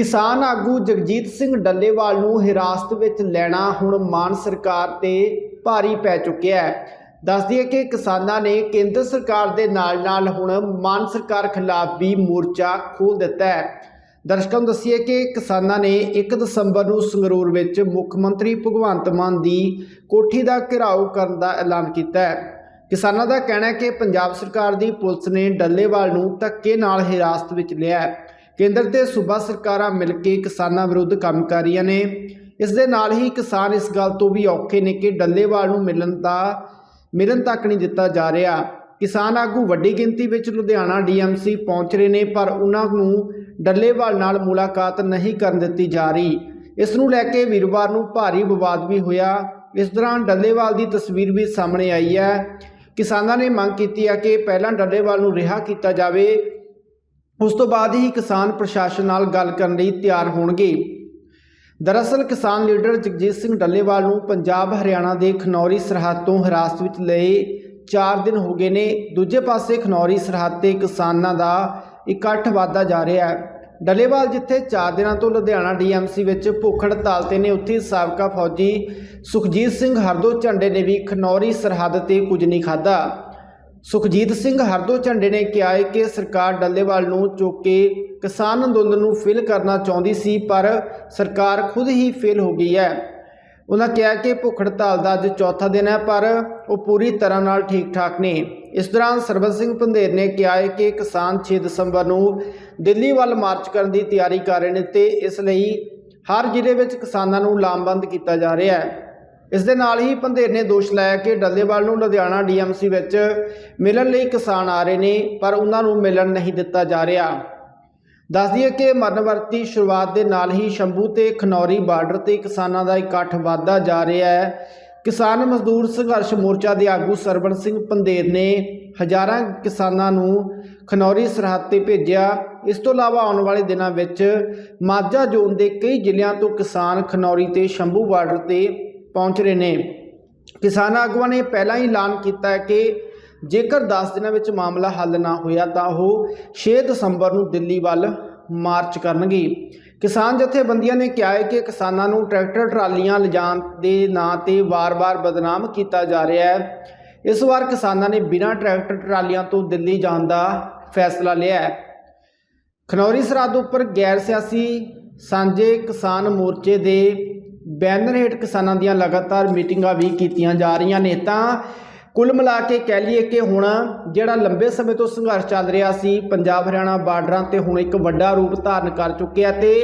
ਕਿਸਾਨ ਆਗੂ ਜਗਜੀਤ ਸਿੰਘ ਡੱਲੇਵਾਲ ਨੂੰ ਹਿਰਾਸਤ ਵਿੱਚ ਲੈਣਾ ਹੁਣ ਮਾਨ ਸਰਕਾਰ ਤੇ ਭਾਰੀ ਪੈ ਚੁੱਕਿਆ ਹੈ। ਦੱਸ ਦਈਏ ਕਿ ਕਿਸਾਨਾਂ ਨੇ ਕੇਂਦਰ ਸਰਕਾਰ ਦੇ ਨਾਲ-ਨਾਲ ਹੁਣ ਮਾਨ ਸਰਕਾਰ ਖਿਲਾਫ ਵੀ ਮੋਰਚਾ ਖੋਲ ਦਿੱਤਾ ਹੈ। ਦਰਸ਼ਕਾਂ ਨੂੰ ਦੱਸੀਏ ਕਿ ਕਿਸਾਨਾਂ ਨੇ 1 ਦਸੰਬਰ ਨੂੰ ਸੰਗਰੂਰ ਵਿੱਚ ਮੁੱਖ ਮੰਤਰੀ ਭਗਵੰਤ ਮਾਨ ਦੀ ਕੋਠੀ ਦਾ ਘਿਰਾਓ ਕਰਨ ਦਾ ਐਲਾਨ ਕੀਤਾ ਹੈ। ਕਿਸਾਨਾਂ ਦਾ ਕਹਿਣਾ ਹੈ ਕਿ ਪੰਜਾਬ ਸਰਕਾਰ ਦੀ ਪੁਲਿਸ ਨੇ ਡੱਲੇਵਾਲ ਨੂੰ ਧੱਕੇ ਨਾਲ ਹਿਰਾਸਤ ਵਿੱਚ ਲਿਆ ਹੈ। ਕੇਂਦਰ ਤੇ ਸੂਬਾ ਸਰਕਾਰਾਂ ਮਿਲ ਕੇ ਕਿਸਾਨਾਂ ਵਿਰੁੱਧ ਕੰਮ ਕਰ ਰਹੀਆਂ ਨੇ। ਇਸ ਦੇ ਨਾਲ ਹੀ ਕਿਸਾਨ ਇਸ ਗੱਲ ਤੋਂ ਵੀ ਔਖੇ ਨੇ ਕਿ ਡੱਲੇਵਾਲ ਨੂੰ ਮਿਲਣ ਦਾ, ਮਿਲਣ ਤੱਕ ਨਹੀਂ ਦਿੱਤਾ ਜਾ ਰਿਹਾ। ਕਿਸਾਨ ਆਗੂ ਵੱਡੀ ਗਿਣਤੀ ਵਿੱਚ ਲੁਧਿਆਣਾ ਡੀਐਮਸੀ ਪਹੁੰਚ ਰਹੇ ਨੇ, ਪਰ ਉਹਨਾਂ ਨੂੰ ਡੱਲੇਵਾਲ ਨਾਲ ਮੁਲਾਕਾਤ ਨਹੀਂ ਕਰਨ ਦਿੱਤੀ ਜਾ ਰਹੀ। ਇਸ ਨੂੰ ਲੈ ਕੇ ਵੀਰਵਾਰ ਨੂੰ ਭਾਰੀ ਵਿਵਾਦ ਵੀ ਹੋਇਆ। ਇਸ ਦੌਰਾਨ ਡੱਲੇਵਾਲ ਦੀ ਤਸਵੀਰ ਵੀ ਸਾਹਮਣੇ ਆਈ ਹੈ। ਕਿਸਾਨਾਂ ਨੇ ਮੰਗ ਕੀਤੀ ਹੈ ਕਿ ਪਹਿਲਾਂ ਡੱਲੇਵਾਲ ਨੂੰ ਰਿਹਾ ਕੀਤਾ ਜਾਵੇ। ਉਸ ਤੋਂ ਬਾਅਦ ਹੀ ਕਿਸਾਨ ਪ੍ਰਸ਼ਾਸਨ ਨਾਲ ਗੱਲ ਕਰਨ ਲਈ ਤਿਆਰ ਹੋਣਗੇ। ਦਰਅਸਲ ਕਿਸਾਨ ਲੀਡਰ ਜਗਜੀਤ ਸਿੰਘ ਡੱਲੇਵਾਲ ਨੂੰ ਪੰਜਾਬ ਹਰਿਆਣਾ ਦੇ ਖਨੌਰੀ ਸਰਹੱਦ ਤੋਂ ਹਿਰਾਸਤ ਵਿੱਚ ਲਏ 4 ਦਿਨ ਹੋ ਗਏ ਨੇ। ਦੂਜੇ ਪਾਸੇ ਖਨੌਰੀ ਸਰਹੱਦ ਤੇ ਕਿਸਾਨਾਂ ਦਾ ਇਕੱਠ ਵਾਧਾ ਜਾ ਰਿਹਾ ਹੈ। ਡੱਲੇਵਾਲ ਜਿੱਥੇ 4 ਦਿਨਾਂ ਤੋਂ ਲੁਧਿਆਣਾ ਡੀਐਮਸੀ ਵਿੱਚ ਭੁੱਖ ਹੜਤਾਲ ਤੇ ਨੇ, ਉੱਥੇ ਸਾਬਕਾ ਫੌਜੀ ਸੁਖਜੀਤ ਸਿੰਘ ਹਰਦੋ ਝੰਡੇ ਨੇ ਵੀ ਖਨੌਰੀ ਸਰਹੱਦ ਤੇ ਕੁਝ ਨਹੀਂ ਖਾਧਾ। ਸੁਖਜੀਤ ਸਿੰਘ ਹਰਦੋ ਝੰਡੇ ਨੇ ਕਿਹਾ ਹੈ ਕਿ ਸਰਕਾਰ ਡੱਲੇਵਾਲ ਨੂੰ ਚੁੱਕ ਕੇ ਕਿਸਾਨ ਅੰਦੋਲਨ ਨੂੰ ਫੇਲ ਕਰਨਾ ਚਾਹੁੰਦੀ ਸੀ, ਪਰ ਸਰਕਾਰ ਖੁਦ ਹੀ ਫੇਲ ਹੋ ਗਈ ਹੈ। ਉਹਨਾਂ ਕਿਹਾ ਕਿ ਭੁੱਖ ਹੜਤਾਲ ਦਾ ਅੱਜ ਚੌਥਾ ਦਿਨ ਹੈ, ਪਰ ਉਹ ਪੂਰੀ ਤਰ੍ਹਾਂ ਨਾਲ ਠੀਕ ਠਾਕ ਨੇ। ਇਸ ਦੌਰਾਨ ਸਰਬਤ ਸਿੰਘ ਪੰਧੇਰ ਨੇ ਕਿਹਾ ਹੈ ਕਿ ਕਿਸਾਨ 6 ਦਸੰਬਰ ਨੂੰ ਦਿੱਲੀ ਵੱਲ ਮਾਰਚ ਕਰਨ ਦੀ ਤਿਆਰੀ ਕਰ ਰਹੇ ਨੇ ਤੇ ਇਸ ਲਈ ਹਰ ਜ਼ਿਲ੍ਹੇ ਵਿੱਚ ਕਿਸਾਨਾਂ ਨੂੰ ਲਾਮਬੰਦ ਕੀਤਾ ਜਾ ਰਿਹਾ ਹੈ। ਇਸ ਦੇ ਨਾਲ ਹੀ ਪੰਧੇਰ ਨੇ ਦੋਸ਼ ਲਾਇਆ ਕਿ ਡੱਲੇਵਾਲ ਨੂੰ ਲੁਧਿਆਣਾ ਡੀਐਮਸੀ ਵਿੱਚ ਮਿਲਣ ਲਈ ਕਿਸਾਨ ਆ ਰਹੇ ਨੇ, ਪਰ ਉਹਨਾਂ ਨੂੰ ਮਿਲਣ ਨਹੀਂ ਦਿੱਤਾ ਜਾ ਰਿਹਾ। ਦੱਸ ਦਈਏ ਕਿ ਮਰਨਵਰਤੀ ਸ਼ੁਰੂਆਤ ਦੇ ਨਾਲ ਹੀ ਸ਼ੰਭੂ ਤੇ ਖਨੌਰੀ ਬਾਰਡਰ ਤੇ ਕਿਸਾਨਾਂ ਦਾ ਇਕੱਠ ਵਧਦਾ ਜਾ ਰਿਹਾ ਹੈ। ਕਿਸਾਨ ਮਜ਼ਦੂਰ ਸੰਘਰਸ਼ ਮੋਰਚਾ ਦੇ ਆਗੂ ਸਰਵਣ ਸਿੰਘ ਪੰਧੇਰ ਨੇ ਹਜ਼ਾਰਾਂ ਕਿਸਾਨਾਂ ਨੂੰ ਖਨੌਰੀ ਸਰਹੱਦ ਤੇ ਭੇਜਿਆ। ਇਸ ਤੋਂ ਇਲਾਵਾ ਆਉਣ ਵਾਲੇ ਦਿਨਾਂ ਵਿੱਚ ਮਾਝਾ ਜ਼ੋਨ ਦੇ ਕਈ ਜ਼ਿਲ੍ਹਿਆਂ ਤੋਂ ਕਿਸਾਨ ਖਨੌਰੀ ਤੇ ਸ਼ੰਭੂ ਬਾਰਡਰ ਤੇ ਪਹੁੰਚ ਰਹੇ ਨੇ। ਕਿਸਾਨ ਆਗੂਆਂ ਨੇ ਪਹਿਲਾਂ ਹੀ ਐਲਾਨ ਕੀਤਾ ਹੈ ਕਿ ਜੇਕਰ 10 ਦਿਨਾਂ ਵਿੱਚ ਮਾਮਲਾ ਹੱਲ ਨਾ ਹੋਇਆ ਤਾਂ ਉਹ 6 ਦਸੰਬਰ ਨੂੰ ਦਿੱਲੀ ਵੱਲ ਮਾਰਚ ਕਰਨਗੇ। ਕਿਸਾਨ ਜਥੇਬੰਦੀਆਂ ਨੇ ਕਿਹਾ ਹੈ ਕਿ ਕਿਸਾਨਾਂ ਨੂੰ ਟਰੈਕਟਰ, ਟਰਾਲੀਆਂ ਲਿਜਾਣ ਦੇ ਨਾਂ ਤੇ ਵਾਰ-ਵਾਰ ਬਦਨਾਮ ਕੀਤਾ ਜਾ ਰਿਹਾ ਹੈ। ਇਸ ਵਾਰ ਕਿਸਾਨਾਂ ਨੇ ਬਿਨਾਂ ਟਰੈਕਟਰ, ਟਰਾਲੀਆਂ ਤੋਂ ਦਿੱਲੀ ਜਾਣ ਦਾ ਫੈਸਲਾ ਲਿਆ ਹੈ। ਖਨੌਰੀ ਸਰਹੱਦ ਉੱਪਰ ਗੈਰ ਸਿਆਸੀ ਸਾਂਝੇ ਕਿਸਾਨ ਮੋਰਚੇ ਦੇ ਬੈਨਰ ਹੇਠ ਕਿਸਾਨਾਂ ਦੀਆਂ ਲਗਾਤਾਰ ਮੀਟਿੰਗਾਂ ਵੀ ਕੀਤੀਆਂ ਜਾ ਰਹੀਆਂ ਨੇ ਤਾਂ ਕੁੱਲ ਮਿਲਾ ਕੇ ਕਹਿ ਲਈਏ ਕਿ ਹੁਣ ਜਿਹੜਾ ਲੰਬੇ ਸਮੇਂ ਤੋਂ ਸੰਘਰਸ਼ ਚੱਲ ਰਿਹਾ ਸੀ, ਪੰਜਾਬ ਹਰਿਆਣਾ ਬਾਰਡਰਾਂ ਤੇ ਹੁਣ ਇੱਕ ਵੱਡਾ ਰੂਪ ਧਾਰਨ ਕਰ ਚੁੱਕਿਆ ਤੇ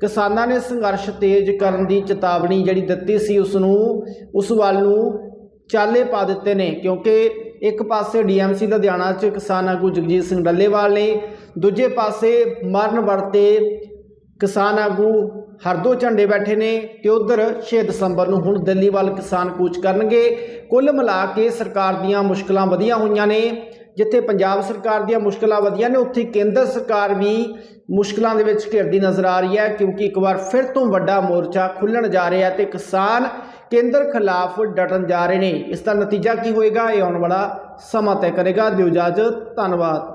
ਕਿਸਾਨਾਂ ਨੇ ਸੰਘਰਸ਼ ਤੇਜ਼ ਕਰਨ ਦੀ ਚੇਤਾਵਨੀ ਜਿਹੜੀ ਦਿੱਤੀ ਸੀ ਉਸ ਨੂੰ ਉਸ ਵੱਲ ਨੂੰ ਚਾਲੇ ਪਾ ਦਿੱਤੇ ਨੇ ਕਿਉਂਕਿ ਇੱਕ ਪਾਸੇ ਡੀਐਮਸੀ ਲੁਧਿਆਣਾ 'ਚ ਕਿਸਾਨ ਆਗੂ ਜਗਜੀਤ ਸਿੰਘ ਡੱਲੇਵਾਲ ਨੇ, ਦੂਜੇ ਪਾਸੇ ਮਰਨ ਵਰਤੇ ਕਿਸਾਨ ਆਗੂ ਹਰਦੋ ਝੰਡੇ ਬੈਠੇ ਨੇ ਤੇ ਉਧਰ 6 ਦਸੰਬਰ ਨੂੰ ਹੁਣ ਦਿੱਲੀ ਵੱਲ ਕਿਸਾਨ ਕੂਚ ਕਰਨਗੇ। ਕੁੱਲ ਮਿਲਾ ਕੇ ਸਰਕਾਰ ਦੀਆਂ ਮੁਸ਼ਕਲਾਂ ਵਧੀਆਂ ਹੋਈਆਂ ਨੇ, ਜਿੱਥੇ ਪੰਜਾਬ ਸਰਕਾਰ ਦੀਆਂ ਮੁਸ਼ਕਲਾਂ ਵਧੀਆਂ ਨੇ, ਉੱਥੇ ਕੇਂਦਰ ਸਰਕਾਰ ਵੀ ਮੁਸ਼ਕਲਾਂ ਦੇ ਵਿੱਚ ਘਿਰਦੀ ਨਜ਼ਰ ਆ ਰਹੀ ਹੈ, ਕਿਉਂਕਿ ਇੱਕ ਵਾਰ ਫਿਰ ਤੋਂ ਵੱਡਾ ਮੋਰਚਾ ਖੁੱਲਣ ਜਾ ਰਿਹਾ ਤੇ ਕਿਸਾਨ ਕੇਂਦਰ ਖਿਲਾਫ ਡਟਣ ਜਾ ਰਹੇ ਨੇ। ਇਸ ਦਾ ਨਤੀਜਾ ਕੀ ਹੋਏਗਾ, ਇਹ ਆਉਣ ਵਾਲਾ ਸਮਾਂ ਤੈਅ ਕਰੇਗਾ। ਦਿਓ ਇਜਾਜ਼ਤ, ਧੰਨਵਾਦ।